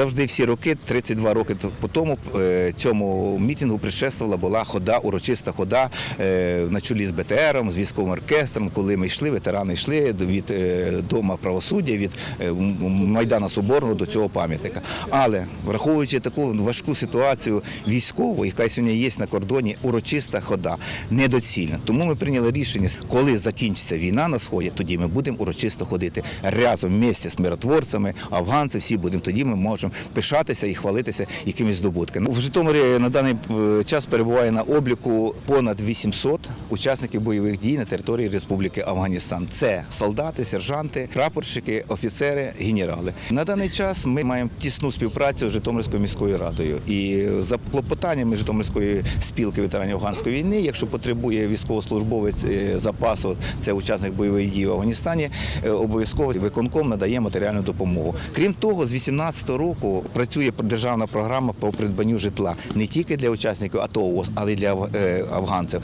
Завжди всі роки, 32 роки по тому, е, цьому мітингу предшествувала була хода, урочиста хода е, на чолі з БТРом, з військовим оркестром, коли ми йшли, ветерани йшли від е, Дома правосуддя, від Майдана Соборного до цього пам'ятника. Але враховуючи таку важку ситуацію військову, яка сьогодні є на кордоні, урочиста хода недоцільна. Тому ми прийняли рішення, коли закінчиться війна на сході, тоді ми будемо урочисто ходити разом вместе з миротворцями, афганці, всі будемо. Тоді ми можемо пишатися і хвалитися якимись здобутками. В Житомирі на даний е, час перебуває на обліку понад 800 учасників бойових дій на території Республіки Афганістан. Це солдати, сержанти, прапорщики, офіцери, генерали. На даний час ми маємо тісну співпрацю з Житомирською міською радою. І за клопотаннями Житомирської спілки ветеранів афганської війни, якщо потребує військовослужбовець е, запасу, це учасник бойових дій в Афганістані, е, обов'язково виконком надає матеріальну допомогу. Крім того, з 2018 року працює державна програма по придбанню житла не тільки для учасників АТО, але й для е, афганців.